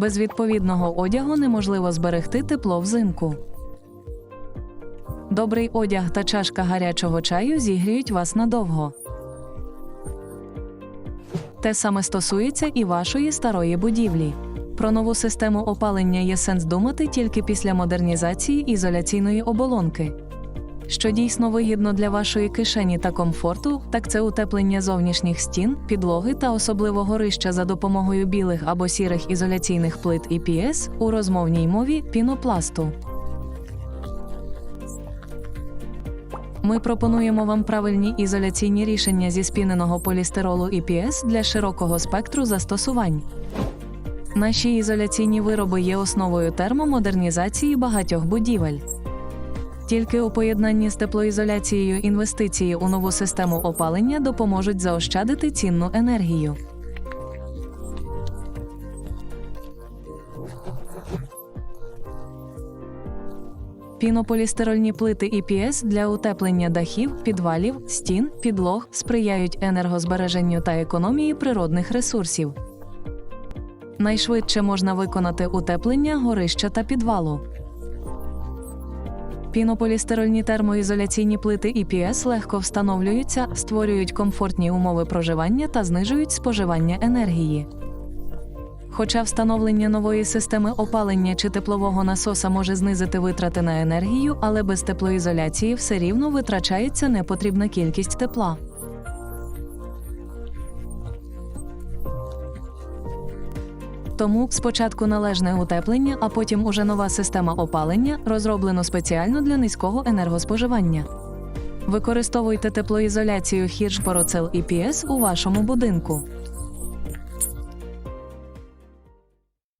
Без відповідного одягу неможливо зберегти тепло взимку. Добрий одяг та чашка гарячого чаю зігріють вас надовго. Те саме стосується і вашої старої будівлі. Про нову систему опалення є сенс думати тільки після модернізації ізоляційної оболонки. Що дійсно вигідно для вашої кишені та комфорту, так це утеплення зовнішніх стін, підлоги та особливо горища за допомогою білих або сірих ізоляційних плит EPS у розмовній мові пінопласту. Ми пропонуємо вам правильні ізоляційні рішення зі спіненого полістиролу EPS для широкого спектру застосувань. Наші ізоляційні вироби є основою термомодернізації багатьох будівель. Тільки у поєднанні з теплоізоляцією інвестиції у нову систему опалення допоможуть заощадити цінну енергію. Пінополістирольні плити EPS для утеплення дахів, підвалів, стін, підлог сприяють енергозбереженню та економії природних ресурсів. Найшвидше можна виконати утеплення горища та підвалу. Пінополістирольні термоізоляційні плити EPS легко встановлюються, створюють комфортні умови проживання та знижують споживання енергії. Хоча встановлення нової системи опалення чи теплового насоса може знизити витрати на енергію, але без теплоізоляції все рівно витрачається непотрібна кількість тепла. Тому спочатку належне утеплення, а потім уже нова система опалення, розроблено спеціально для низького енергоспоживання. Використовуйте теплоізоляцію Hirsch Porocel EPS у вашому будинку.